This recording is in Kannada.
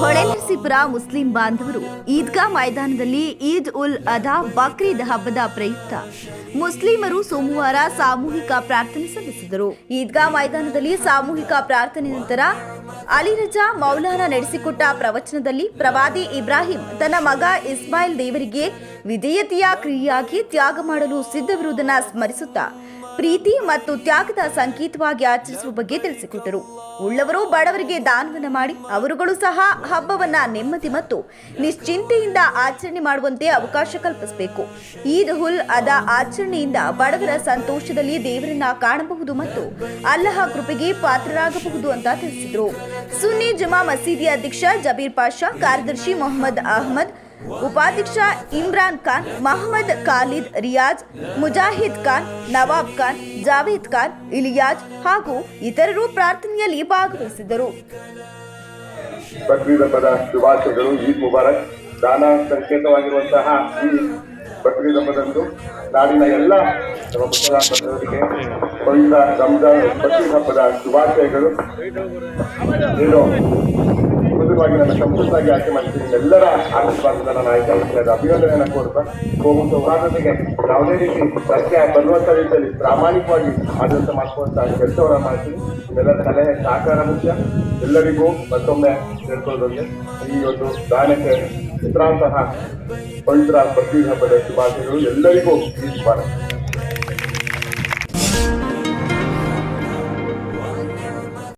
ಹೊಳೆನರಸೀಪುರ ಮುಸ್ಲಿಂ ಬಾಂಧವರು ಈದ್ಗಾ ಮೈದಾನದಲ್ಲಿ ಈದ್ ಉಲ್ ಅದಾ ಬಕ್ರೀದ್ ಹಬ್ಬದ ಪ್ರಯುಕ್ತ. ಮುಸ್ಲಿಮರು ಸೋಮವಾರ ಸಾಮೂಹಿಕ ಪ್ರಾರ್ಥನೆ ಸಲ್ಲಿಸಿದರು. ಈದ್ಗಾ ಮೈದಾನದಲ್ಲಿ ಸಾಮೂಹಿಕ ಪ್ರಾರ್ಥನೆ ನಂತರ ಅಲಿ ರಜಾ ಮೌಲಾನ ನಡೆಸಿಕೊಟ್ಟ ಪ್ರವಚನದಲ್ಲಿ ಪ್ರವಾದಿ ಇಬ್ರಾಹಿಂ ತನ್ನ ಮಗ ಇಸ್ಮಾಯಿಲ್ ದೇವರಿಗೆ ವಿಧೇಯತೆಯ ಕ್ರಿಯೆಯಾಗಿ ತ್ಯಾಗ ಮಾಡಲು ಸಿದ್ಧವಿರುವುದನ್ನು ಸ್ಮರಿಸುತ್ತಾ ಪ್ರೀತಿ ಮತ್ತು ತ್ಯಾಗದ ಸಂಕೇತವಾಗಿ ಆಚರಿಸುವ ಬಗ್ಗೆ ತಿಳಿಸಿಕೊಟ್ಟರು. ಉಳ್ಳವರು ಬಡವರಿಗೆ ದಾನವನ್ನ ಮಾಡಿ, ಅವರುಗಳು ಸಹ ಹಬ್ಬವನ್ನ ನೆಮ್ಮದಿ ಮತ್ತು ನಿಶ್ಚಿಂತೆಯಿಂದ ಆಚರಣೆ ಮಾಡುವಂತೆ ಅವಕಾಶ ಕಲ್ಪಿಸಬೇಕು. ಈದ್ ಹುಲ್ ಅದ ಆಚರಣೆಯಿಂದ ಬಡವರ ಸಂತೋಷದಲ್ಲಿ ದೇವರನ್ನ ಕಾಣಬಹುದು ಮತ್ತು ಅಲ್ಲಹ ಕೃಪೆಗೆ ಪಾತ್ರರಾಗಬಹುದು ಅಂತ ತಿಳಿಸಿದರು. ಸುನ್ನಿ ಜಮಾ ಮಸೀದಿ ಅಧ್ಯಕ್ಷ ಜಬೀರ್ ಪಾಷಾ, ಕಾರ್ಯದರ್ಶಿ ಮೊಹಮ್ಮದ್ ಅಹಮದ್ ಉಪಾಧ್ಯಕ್ಷ ಇಮ್ರಾನ್ ಖಾನ್, ಮಹಮ್ಮದ್ ಖಾಲಿದ್, ರಿಯಾಜ್, ಮುಜಾಹಿದ್ ಖಾನ್, ನವಾಬ್ ಖಾನ್, ಜಾವೇದ್ ಖಾನ್, ಇಲಿಯಾಜ್ ಹಾಗೂ ಇತರರು ಪ್ರಾರ್ಥನೆಯಲ್ಲಿ ಭಾಗವಹಿಸಿದರು. ಬಕ್ರೀದ್ ಹಬ್ಬದ ಶುಭಾಶಯಗಳು, ಈದ್ ಮುಬಾರಕ್. ದಾನ ಸಂಕೇತವಾಗಿರುವಂತಹ ಈ ಬಕ್ರೀದ್ ಹಬ್ಬದಂದು ನಾಡಿನ ಎಲ್ಲ ಮುಸಲ್ಮಾನ್ ಬಂಧುವರಿಗೆ ಪವಿತ್ರ ರಂಜಾನ್ ಬಕ್ರೀದ್ ಹಬ್ಬದ ಶುಭಾಶಯಗಳು ಮೃದುವಾಗಿ ನನ್ನ ಸಂಪೂರ್ಣವಾಗಿ ಆಯ್ಕೆ ಮಾಡಿದ್ದೀನಿ. ಎಲ್ಲರ ಆಶೀರ್ವಾದದ ನಾನು ಆಯ್ಕೆ ಆಗ್ತದೆ ಅಭಿನಂದನೆಯನ್ನು ಕೋರ್ತಾ ಹೋಗುವ ಸೌಹಾರ್ದತೆಗೆ ಯಾವುದೇ ರೀತಿ ಪ್ರಶ್ನೆ ಬರುವಂಥ ರೀತಿಯಲ್ಲಿ ಪ್ರಾಮಾಣಿಕವಾಗಿ ಆಡಳಿತ ಮಾಡ್ಕೊಳ್ತಾ ಕೆಲಸವನ್ನ ಮಾಡ್ತೀನಿ. ಇವೆಲ್ಲ ಸಲಹೆ ಸಹಕಾರ ಮುಖ್ಯ. ಎಲ್ಲರಿಗೂ ಮತ್ತೊಮ್ಮೆ ಹೇಳ್ಕೊಳ್ಳೋದಕ್ಕೆ ಈ ಒಂದು ದಾನಕ್ಕೆ ಚಿತ್ರಾಂತಹ ಪವಿತ್ರ ಪ್ರತಿ ಹಬ್ಬದ ಶುಭಾಶಯಗಳು. ಎಲ್ಲರಿಗೂ ಈ ಶುಭಾಶಯ.